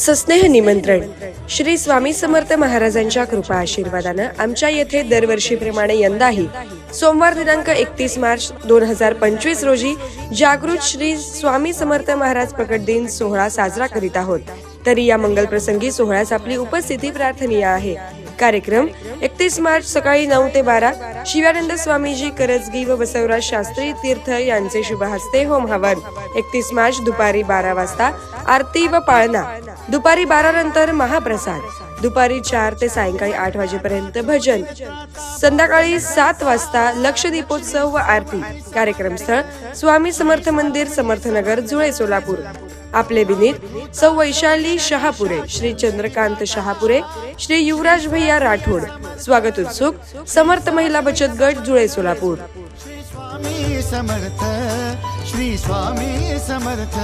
सस्नेह निमंत्रण. श्री स्वामी समर्थ महाराजांच्या कृपा आशीर्वादानं आमच्या येथे दरवर्षीप्रमाणे यंदाही सोमवार दिनांक एकतीस मार्च दोन हजार पंचवीस रोजी जागृत श्री स्वामी समर्थ महाराज प्रकट दिन सोहळा साजरा करीत आहोत. तरी या मंगल प्रसंगी सोहळ्यास आपली उपस्थिती प्रार्थनीय आहे. कार्यक्रम एकतीस मार्च सकाळी नऊ ते बारा. शिवानंद स्वामीजी करजगी व बसवराज शास्त्री तीर्थ यांचे शुभ हस्ते होम हवन. एकतीस मार्च दुपारी बारा वाजता. आरती व पाळणा. दुपारी बारा नंतर महाप्रसाद. दुपारी चार ते सायंकाळी आठ वाजेपर्यंत भजन. संध्याकाळी सात वाजता लक्ष दीपोत्सव व आरती. कार्यक्रम स्थळ स्वामी समर्थ मंदिर समर्थनगर जुळे सोलापूर. आपले विनीत सौ वैशाली शहापुरे श्री चंद्रकांत शहापुरे श्री युवराज भैया राठोड. स्वागत उत्सुक समर्थ महिला बचत गट जुळे सोलापूर. श्री स्वामी समर्थ श्री स्वामी समर्थ.